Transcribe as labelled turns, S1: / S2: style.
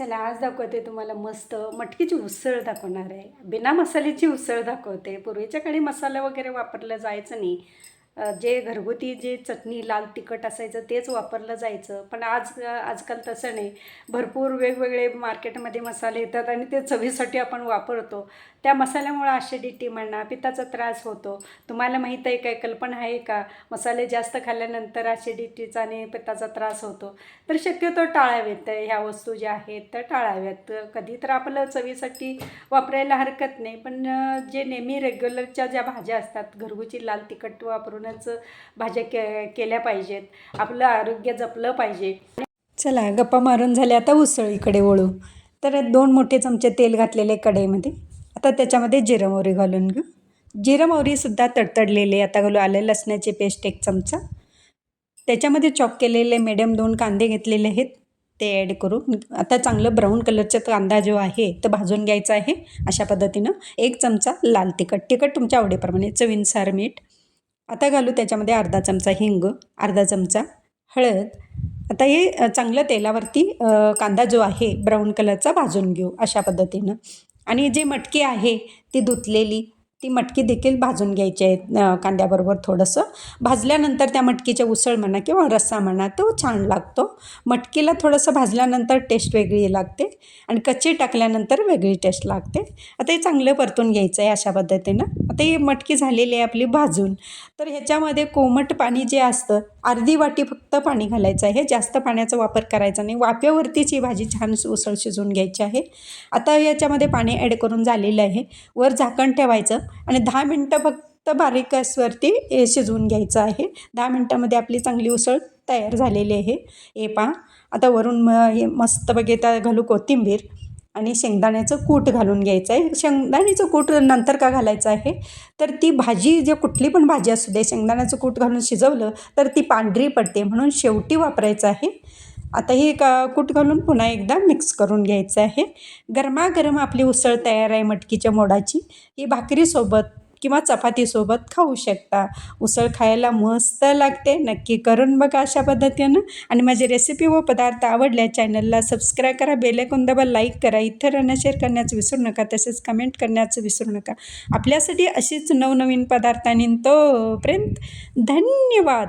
S1: चला आज दाखवते तुम्हाला मस्त मटकीची उसळ दाखवणार आहे. बिना मसाल्याची उसळ दाखवते. पूर्वीच्या काळी मसाला वगैरे वापरला जायचं नाही. जे घरगुती जे चटणी लाल तिखट असायचं तेच वापरलं जायचं. पण आज आजकाल तसं नाही. भरपूर वेगवेगळे मार्केटमध्ये मसाले येतात आणि ते चवीसाठी आपण वापरतो. त्या मसाल्यामुळे आशिडिटी म्हणा पित्ताचा त्रास होतो. तुम्हाला माहीत आहे काय? कल्पना आहे का? मसाले जास्त खाल्ल्यानंतर आशिडिटीचा आणि पित्ताचा त्रास होतो. तर शक्यतो टाळावेत. ह्या वस्तू ज्या आहेत त्या टाळाव्यात. कधी तर आपलं चवीसाठी वापरायला हरकत नाही. पण जे नेहमी रेग्युलरच्या ज्या भाज्या असतात घरगुती लाल तिखट वापरून वापरूनच भाज्या के केल्या पाहिजेत. आपलं आरोग्य जपलं पाहिजे. चला गप्पा मारून झाले आता उसळीकडे वळू. तर दोन मोठे चमचे तेल घातलेले कढईमध्ये. आता त्याच्यामध्ये जिरं मोहरी घालून घेऊ. जिरं मोहरीसुद्धा तडतडलेले आता घालू. आलं लसणाची पेस्ट एक चमचा. त्याच्यामध्ये चॉप केलेले मीडियम दोन कांदे घेतलेले आहेत. ते ॲड करू. आता चांगलं ब्राऊन कलरचा कांदा जो आहे तो भाजून घ्यायचा आहे. अशा पद्धतीनं एक चमचा लाल तिखट. तिखट तुमच्या आवडीप्रमाणे चवीनुसार मीठ आता घालू त्याच्यामध्ये अर्धा चमचा हिंग अर्धा चमचा हळद. आता हे चांगलं तेलावरती कांदा जो आहे ब्राऊन कलरचा भाजून घेऊ अशा पद्धतीनं. आणि जे मटकी आहे ती धुतलेली ती मटकी देखील भाजून घ्यायची आहे कांद्याबरोबर थोडंसं. भाजल्यानंतर त्या मटकीच्या उसळ म्हणा किंवा रस्सा म्हणा तो छान लागतो. मटकीला थोडंसं भाजल्यानंतर टेस्ट वेगळी लागते आणि कच्ची टाकल्यानंतर वेगळी टेस्ट लागते. आता हे चांगलं परतून घ्यायचं आहे अशा पद्धतीनं. आता ही मटकी झालेली आहे आपली भाजून. तर ह्याच्यामध्ये कोमट पाणी जे असतं अर्धी वाटी फक्त पाणी घालायचं आहे. जास्त पाण्याचा वापर करायचा नाही. वाफेवरतीच ही भाजी छान उसळ शिजवून घ्यायची आहे. आता याच्यामध्ये पाणी ॲड करून झालेलं आहे. वर झाकण ठेवायचं आणि दहा मिनटं फक्त बारीक गॅसवरती हे शिजवून घ्यायचं आहे. दहा मिनटामध्ये आपली चांगली उसळ तयार झालेली आहे. हे पहा. आता वरून म हे मस्त बघिता घालू कोथिंबीर. आणि शेंगदाण्याचं कूट घालून घ्यायचं आहे. शेंगदाण्याचं कूट नंतर का घालायचं आहे? तर ती भाजी जे कुठली पण भाजी असू दे शेंगदाण्याचं कूट घालून शिजवलं तर ती पांढरी पडते. म्हणून शेवटी वापरायचं आहे. आता हे का कूट घालून पुन्हा एकदा मिक्स करून घ्यायचं आहे. गरमागरम आपली उसळ तयार आहे मटकीच्या मोडाची. ही भाकरीसोबत किंवा चपातीसोबत खाऊ शकता. उसळ खायला मस्त लागते. नक्की करून बघा अशा पद्धतीनं. आणि माझी रेसिपी व पदार्थ आवडल्या चॅनलला सबस्क्राईब करा. बेलेकून दाबा लाईक करा. इतरांना शेअर करण्याचं विसरू नका. तसेच कमेंट करण्याचं विसरू नका. आपल्यासाठी अशीच नवनवीन पदार्थांनी तोपर्यंत धन्यवाद.